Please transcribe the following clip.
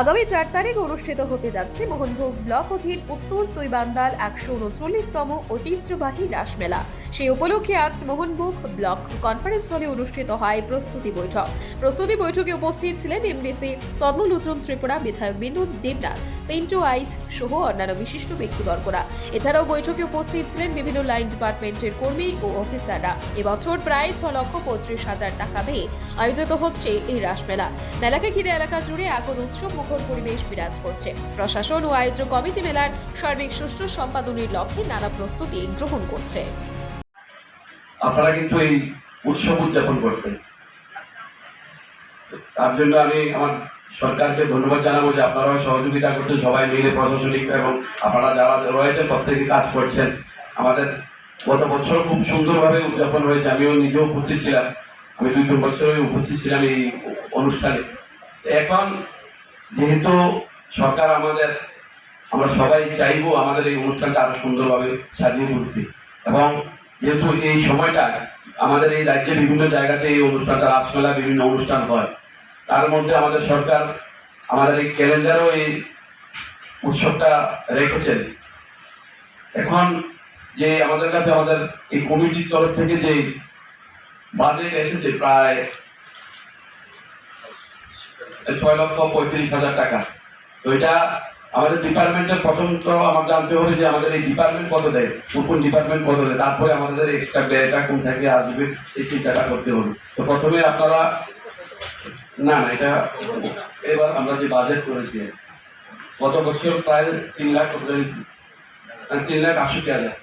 আগামী চার তারিখ অনুষ্ঠিত হতে যাচ্ছে মোহনভোগ ব্লক অধীন উত্তর তৈবান্দাল একশো উনচল্লিশতম ঐতিহ্যবাহী রাসমেলা। সেই উপলক্ষে আজ মোহনভোগ ব্লক কনফারেন্স হলে অনুষ্ঠিত হয় প্রস্তুতি বৈঠক। প্রস্তুতি বৈঠকে উপস্থিত ছিলেন এমডিসি পদ্মলোচন ত্রিপুরা বিধায়ক বিন্দু দেবনাথ পেন্টো আইস সহ অন্যান্য বিশিষ্ট ব্যক্তিবর্গরা। এছাড়াও বৈঠকে উপস্থিত ছিলেন বিভিন্ন লাইন ডিপার্টমেন্টের কর্মী ও অফিসাররা। এবছর প্রায় ছ লক্ষ পঁচিশ হাজার টাকা ব্যয়ে আয়োজিত হচ্ছে এই রাসমেলা। মেলাকে ঘিরে এলাকা জুড়ে এখন উৎসব মুখর পরিবেশ বিরাজ করছে। প্রশাসন ও আয়োজক কমিটি মেলার সার্বিক সুষ্ঠু সম্পাদনের লক্ষ্যে নানা প্রস্তুতি গ্রহণ করছে। আপনারা কিন্তু এই উৎসব উদযাপন করছেন। তার জন্য আমি আমার সরকারকে ধন্যবাদ জানাব যে আপনারাও সহযোগিতা করছেন, সবাই মিলে প্রশাসনিক এবং আপনারা যারা রয়েছে প্রত্যেকে কাজ করছেন। আমাদের গত বছর খুব সুন্দরভাবে উদযাপন হয়েছে, আমিও নিজেও উপস্থিত ছিলাম। আমি দুই তিন বছরই উপস্থিত ছিলাম এই অনুষ্ঠানে। এখন যেহেতু সরকার আমাদের, আমরা সবাই চাইব আমাদের এই অনুষ্ঠানটা আরও সুন্দরভাবে সাজিয়ে তুলতে। এবং যেহেতু এই সময়টা আমাদের এই রাজ্যে বিভিন্ন জায়গাতে এই অনুষ্ঠানটা, রাসমেলা বিভিন্ন অনুষ্ঠান হয়, তার মধ্যে আমাদের সরকার আমাদের এই ক্যালেন্ডারও এই উৎসবটা রেখেছেন। এখন যে আমাদের কাছে আমাদের এই কমিটির তরফ থেকে যে বাজেট এসেছে প্রায় ছয় লক্ষ পঁয়ত্রিশ হাজার টাকা। তো এটা আমাদের ডিপার্টমেন্টের প্রথম তো আমার জানতে হবে যে আমাদের এই ডিপার্টমেন্ট কত দেয়, কোন ডিপার্টমেন্ট কত দেয়, তারপরে আমাদের এক্সট্রা ব্যয়টা কোন থেকে আসবে, এই চিন্তাটা করতে হবে তো প্রথমে আপনারা না না, এটা এবার আমরা যে বাজেট করেছি, গত বছর প্রায় তিন লাখ তিন লাখ আশি হাজার।